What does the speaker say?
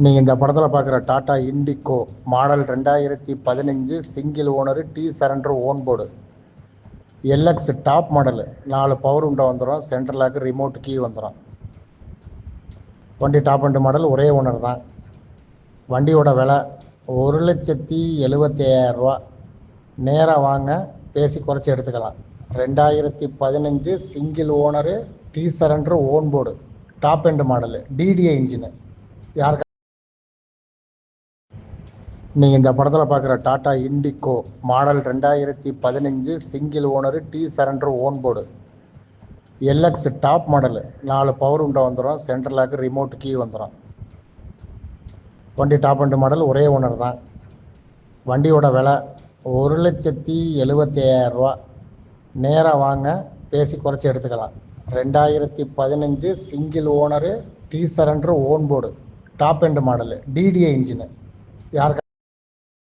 நீங்கள் இந்த படத்தில் பார்க்குற டாடா இண்டிகோ மாடல் ரெண்டாயிரத்தி பதினஞ்சு single owner D surrender own board LX top model நாலு பவர் உண்டை வந்துடும் சென்ட்ரலாக்கு ரிமோட் கீ வந்துடும் வண்டி டாப் அண்ட் மாடல் ஒரே ஓனர் தான். வண்டியோட விலை ஒரு லட்சத்தி எழுபத்தி ரூபா. நேராக வாங்க பேசி குறைச்சி எடுத்துக்கலாம். ரெண்டாயிரத்தி பதினஞ்சு single owner D surrender own board top end model TDA engine யாருக்கு நீங்கள் இந்த படத்தில் பார்க்குற டாடா இண்டிகோ மாடல் ரெண்டாயிரத்தி பதினஞ்சு single owner T surrender own board. LX top model. நாலு பவர் உண்டை வந்துடும் சென்ட்ரல் லாக்கு ரிமோட் கீ வந்துடும் வண்டி டாப் அண்ட் மாடல் ஒரே ஓனர் தான். வண்டியோட விலை ஒரு லட்சத்தி எழுபத்தி ஐயாயிரரூவா நேராக வாங்க பேசி குறைச்சி எடுத்துக்கலாம். ரெண்டாயிரத்தி பதினஞ்சு single owner D surrender own board. Top end model TDA engine யாருக்கு